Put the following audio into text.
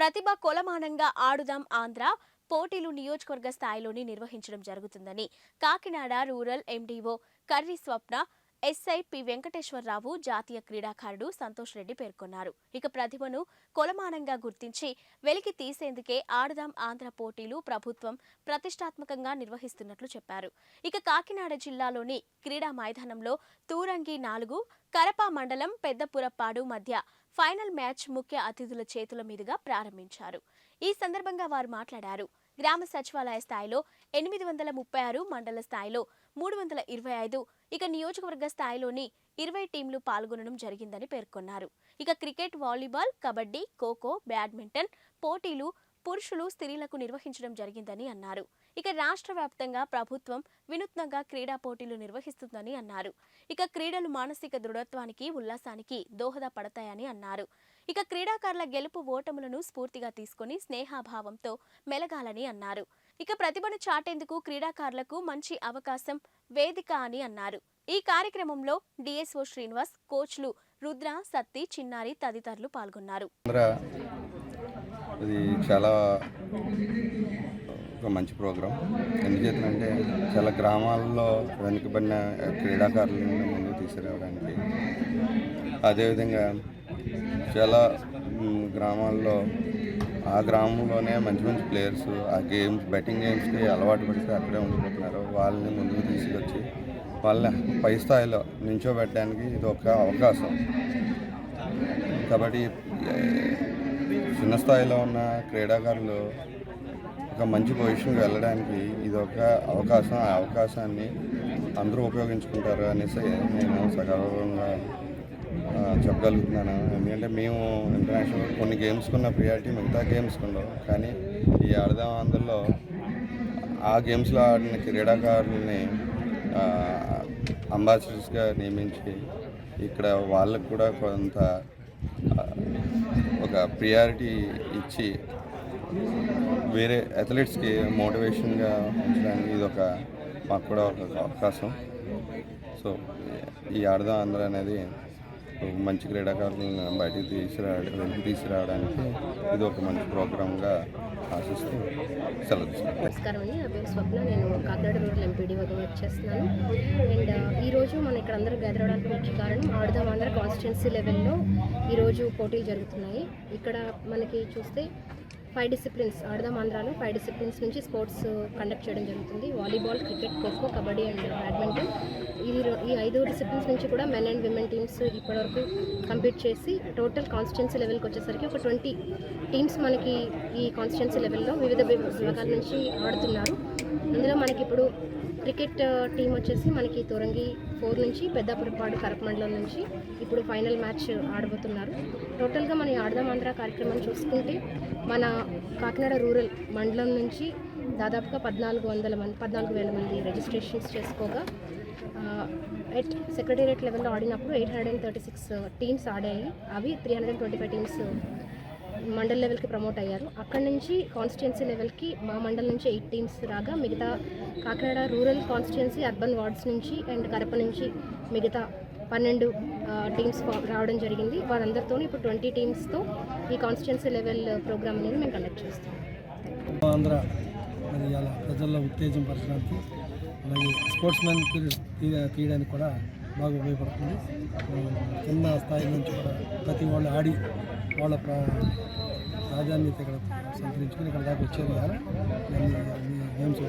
ప్రతిభ కొలమానంగా ఆడుదాం ఆంధ్ర పోటీలు నియోజకవర్గ స్థాయిలోనే నిర్వహించడం జరుగుతుందని Kakinada rural MDO Karri Swapna SI P Venkateswararao జాతీయ క్రీడాకారుడు సంతోష్ రెడ్డి పేర్కొన్నారు. ఇక ప్రతిభను కొలమానంగా గుర్తించి వెలికి తీసేందుకే ఆడదాం ఆంధ్ర పోటీలు ప్రభుత్వం ప్రతిష్టాత్మకంగా నిర్వహిస్తున్నట్లు చెప్పారు. ఇక కాకినాడ జిల్లాలోని క్రీడా మైదానంలో తూరంగి నాలుగు కరప మండలం పెద్దపురప్పాడు మధ్య ఫైనల్ మ్యాచ్ ముఖ్య అతిథుల చేతుల మీదుగా ప్రారంభించారు. ఈ సందర్భంగా వారు మాట్లాడారు. గ్రామ సచివాలయ స్థాయిలో ఎనిమిది వందల ముప్పై ఆరు మండల స్థాయిలో మూడు వందల ఇరవై ఐదు ఇక నియోజకవర్గ స్థాయిలోని ఇరవై టీంలు పాల్గొనడం జరిగిందని పేర్కొన్నారు. ఇక cricket volleyball kabaddi kho kho badminton పోటీలు పురుషులు స్త్రీలకు నిర్వహించడం జరిగిందని అన్నారు. ఇక రాష్ట్ర వ్యాప్తంగా ప్రభుత్వం వినూత్నంగా క్రీడా పోటీలు నిర్వహిస్తుందని అన్నారు. ఇక క్రీడలు మానసిక దృఢత్వానికి ఉల్లాసానికి దోహదపడతాయని అన్నారు. ఇక క్రీడాకారుల గెలుపు ఓటములను స్ఫూర్తిగా తీసుకుని స్నేహాభావంతో మెలగాలని అన్నారు. ఇక ప్రతిభను చాటేందుకు క్రీడాకారులకు మంచి అవకాశం వేదిక అని అన్నారు. ఈ కార్యక్రమంలో డిఎస్ఓ శ్రీనివాస్ కోచ్లు రుద్ర సత్తి చిన్నారి తదితరులు పాల్గొన్నారు. ఇది చాలా ఒక మంచి ప్రోగ్రాం. ఎందుచేతంటే చాలా గ్రామాల్లో వెనుకబడిన క్రీడాకారులను ముందుకు తీసుకురావడానికి. అదేవిధంగా చాలా గ్రామాల్లో ఆ గ్రామంలోనే మంచి మంచి ప్లేయర్స్ ఆ గేమ్స్ బెట్టింగ్ గేమ్స్కి అలవాటు పడితే అక్కడే ఉండిపోతున్నారు. వాళ్ళని ముందుకు తీసుకొచ్చి వాళ్ళని పై స్థాయిలో నించోబెట్టడానికి ఇది ఒక అవకాశం. కాబట్టి చిన్న స్థాయిలో ఉన్న క్రీడాకారులు ఒక మంచి పొజిషన్కి వెళ్ళడానికి ఇది ఒక అవకాశం ఆ అవకాశాన్ని అందరూ ఉపయోగించుకుంటారు అనేసి నేను సగర్వంగా చెప్పగలుగుతున్నాను. ఎందుకంటే మేము ఇంటర్నేషనల్ కొన్ని గేమ్స్కి ఉన్న ప్రియారిటీ మిగతా గేమ్స్కి ఉండవు కానీ ఈ ఆడదాం అందులో ఆ గేమ్స్లో ఆడిన క్రీడాకారులని అంబాసిడర్స్గా నియమించి ఇక్కడ వాళ్ళకు కూడా కొంత ఒక ప్రియారిటీ ఇచ్చి వేరే అథ్లెట్స్కి మోటివేషన్గా ఉంచడానికి ఇది ఒక మాకు కూడా ఒక అవకాశం. సో ఈ ఆడదాం ఆంధ్ర అనేది ఒక మంచి క్రీడాకారులను బయటికి తీసుకురా వెలికి తీసుకురావడానికి ఇది ఒక మంచి ప్రోగ్రామ్గా ఆశిస్తూ సెలవు నమస్కారం అండి. నా పేరు స్వప్న. నేను కాకినాడ రూరల్ ఎంపీడీఓగా వర్క్ చేస్తున్నాను అండ్ ఈరోజు మనం ఇక్కడ అందరూ గ్యాదర్ అవడానికి ముఖ్య కారణం ఆడదాం ఆంధ్ర కాన్స్టిట్యున్సీ లెవెల్లో ఈరోజు పోటీలు జరుగుతున్నాయి. ఇక్కడ మనకి చూస్తే ఫైవ్ డిసిప్లిన్స్ ఆడదాం ఆంధ్రాలో ఫైవ్ డిసిప్లిన్స్ నుంచి స్పోర్ట్స్ కండక్ట్ చేయడం జరుగుతుంది. Volleyball cricket kho kho kabaddi and badminton. ఈ ఈ ఐదు డిసిప్లిన్స్ నుంచి కూడా మెన్ అండ్ విమెన్ టీమ్స్ ఇప్పటివరకు కంప్లీట్ చేసి టోటల్ కాన్స్టిట్యున్సీ లెవెల్కి వచ్చేసరికి ఒక ట్వంటీ టీమ్స్ మనకి ఈ కాన్స్టిట్యున్సీ లెవెల్లో వివిధ విభాగాల నుంచి ఆడుతున్నారు. ఇప్పుడు క్రికెట్ టీం వచ్చేసి మనకి తొరంగి ఫోర్ నుంచి పెద్దాపురపాడు కరప మండలం నుంచి ఇప్పుడు ఫైనల్ మ్యాచ్ ఆడబోతున్నారు. టోటల్గా మన ఈ ఆడదాం ఆంధ్ర చూసుకుంటే మన కాకినాడ రూరల్ మండలం నుంచి దాదాపుగా పద్నాలుగు వందల మంది పద్నాలుగు వేల మంది రిజిస్ట్రేషన్స్ చేసుకోగా ఎట్ సెక్రటేరియట్ లెవెల్లో ఆడినప్పుడు eight hundred and thirty six teams ఆడాయి. అవి three hundred and twenty five teams mandal లెవెల్కి ప్రమోట్ అయ్యారు. అక్కడ నుంచి కాన్స్టిట్యున్సీ లెవెల్కి మా మండల్ నుంచి ఎయిట్ టీమ్స్ రాగా మిగతా Kakinada rural constituency urban wards నుంచి అండ్ కడప నుంచి మిగతా పన్నెండు టీమ్స్ రావడం జరిగింది. వారందరితో ఇప్పుడు ట్వంటీ టీమ్స్తో ఈ కాన్స్టిట్యున్సీ లెవెల్ ప్రోగ్రామ్ అనేది మేము కండక్ట్ చేస్తాం. ఆంధ్ర మరి అలా ప్రజల్లో ఉత్తేజం పరచడానికి అలాగే స్పోర్ట్స్ మ్యాన్ తీయడానికి కూడా బాగా ఉపయోగపడుతుంది. చిన్న స్థాయి నుంచి కూడా ప్రతి వాళ్ళు ఆడి వాళ్ళ ప్రాధాన్యత ఇక్కడ సంతరించుకుని ఇక్కడ దాకా వచ్చేది కదా. గేమ్స్